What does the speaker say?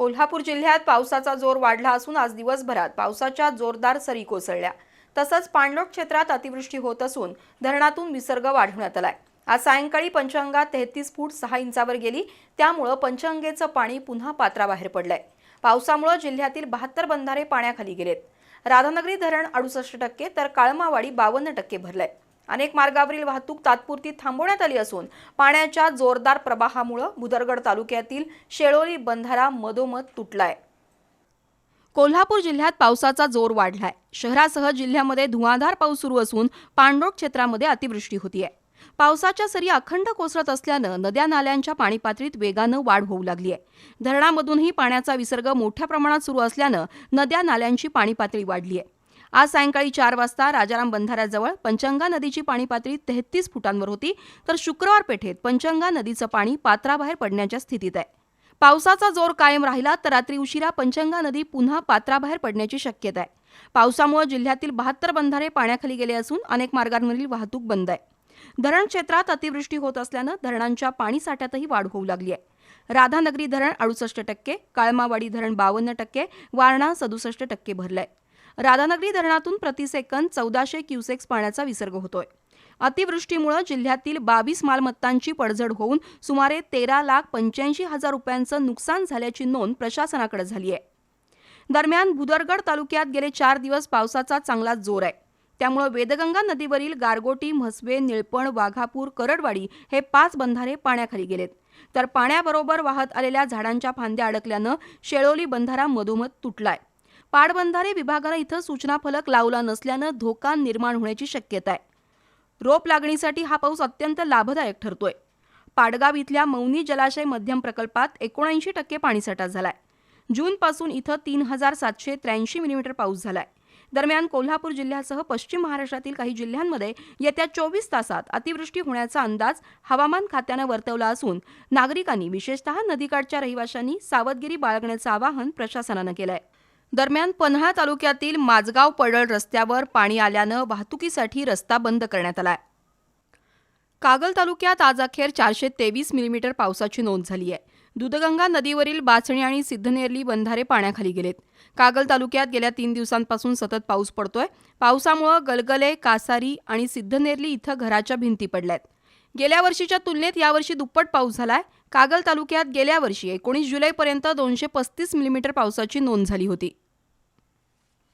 कोल्हापूर जिल्ह्यात पावसाचा जोर वाढला असून आज दिवसभरात पावसाच्या जोरदार सरी कोसळल्या. तसंच पाणलोट क्षेत्रात अतिवृष्टी होत असून धरणातून विसर्ग वाढवण्यात आलाय. आज सायंकाळी पंचगंगा तेहतीस फूट सहा इंचावर गेली. त्यामुळं पंचगंगेचं पाणी पुन्हा पात्राबाहेर पडलंय. पावसामुळं जिल्ह्यातील बहात्तर बंधारे पाण्याखाली गेलेत. राधानगरी धरण अडुसष्ट टक्के तर काळमावाडी बावन्न टक्के भरलंय. अनेक मार्गावरील वाहतूक तात्पुरती थांबवण्यात आली असून पाण्याच्या जोरदार प्रवाहामुळं भुदरगड तालुक्यातील शेळोली बंधारा मधोमध तुटलाय. कोल्हापूर जिल्ह्यात पावसाचा जोर वाढलाय. शहरासह जिल्ह्यामध्ये धुवाधार पाऊस सुरू असून पाणलोट क्षेत्रामध्ये अतिवृष्टी होतीये. पावसाच्या सरी अखंड कोसळत असल्यानं नद्या नाल्यांच्या पाणी पातळीत वेगानं वाढ होऊ लागली आहे धरणामधूनही पाण्याचा विसर्ग मोठ्या प्रमाणात सुरू असल्यानं नद्या नाल्यांची पाणी पातळी वाढली आहे आज सायंकाळी चार वाजता राजाराम बंधाऱ्याजवळ पंचंगा नदीची पाणी पातळी तेहतीस फुटांवर होती. तर शुक्रवार पेठेत पंचंगा नदीचं पाणी पात्राबाहेर पडण्याच्या स्थितीत आहे. पावसाचा जोर कायम राहिला तर रात्री उशिरा पंचंगा नदी पुन्हा पात्राबाहेर पडण्याची शक्यता आहे. पावसामुळे जिल्ह्यातील बहात्तर बंधारे पाण्याखाली गेले असून अनेक मार्गांवरील वाहतूक बंद आहे. धरण क्षेत्रात अतिवृष्टी होत असल्यानं धरणांच्या पाणी साठ्यातही वाढ होऊ लागली आहे. राधानगरी धरण अडुसष्ट टक्के काळमावाडी धरण बावन्न टक्के वारणा सदुसष्ट टक्के भरलंय. राधानगरी धरणातून प्रतिसेकंद चौदाशे क्युसेक्स पाण्याचा विसर्ग होतोय. अतिवृष्टीमुळे जिल्ह्यातील बावीस मालमत्तांची पडझड होऊन सुमारे तेरा लाख पंच्याऐंशी हजार रुपयांचं नुकसान झाल्याची नोंद प्रशासनाकडे झाली आहे दरम्यान भुदरगड तालुक्यात गेले चार दिवस पावसाचा चांगला जोर आहे. त्यामुळे वेदगंगा नदीवरील गारगोटी म्हसवे निळपण वाघापूर करडवाडी हे पाच बंधारे पाण्याखाली गेलेत. तर पाण्याबरोबर वाहत आलेल्या झाडांच्या फांद्या अडकल्यानं शेळोली बंधारा मधोमध तुटलाय. पाटबंधारे विभागानं इथं सूचना फलक लावला नसल्यानं धोका निर्माण होण्याची शक्यता आहे. रोप लागणीसाठी हा पाऊस अत्यंत लाभदायक ठरतोय. पाडगाव इथल्या मौनी जलाशय मध्यम प्रकल्पात एकोणऐंशी टक्के पाणीसाठा झालाय. जूनपासून इथं तीन हजार सातशे त्र्याऐंशी मिलीमीटर पाऊस झालाय. दरम्यान कोल्हापूर जिल्ह्यासह पश्चिम महाराष्ट्रातील काही जिल्ह्यांमध्ये येत्या चोवीस तासात अतिवृष्टी होण्याचा अंदाज हवामान खात्यानं वर्तवला असून नागरिकांनी विशेषतः नदीकाठच्या रहिवाशांनी सावधगिरी बाळगण्याचं आवाहन प्रशासनानं केलं आहे दरम्यान पन्हाळा तालुक्यातील माझगाव पडळ रस्त्यावर पाणी आल्यानं वाहतुकीसाठी रस्ता बंद करण्यात आलाय. कागल तालुक्यात आज अखेर चारशे तेवीस मिलीमीटर पावसाची नोंद झाली आहे. दूधगंगा नदीवरील बाचणी आणि सिद्धनेरली बंधारे पाण्याखाली गेलेत. कागल तालुक्यात गेल्या तीन दिवसांपासून सतत पाऊस पडतोय. पावसामुळं गलगले कासारी आणि सिद्धनेरली इथं घराच्या भिंती पडल्यात. गेल्या वर्षीच्या तुलनेत यावर्षी दुप्पट पाऊस झालाय. कागल तालुक्यात गेल्या वर्षी एकोणीस जुलैपर्यंत दोनशे पस्तीस मिलीमीटर पावसाची नोंद झाली होती.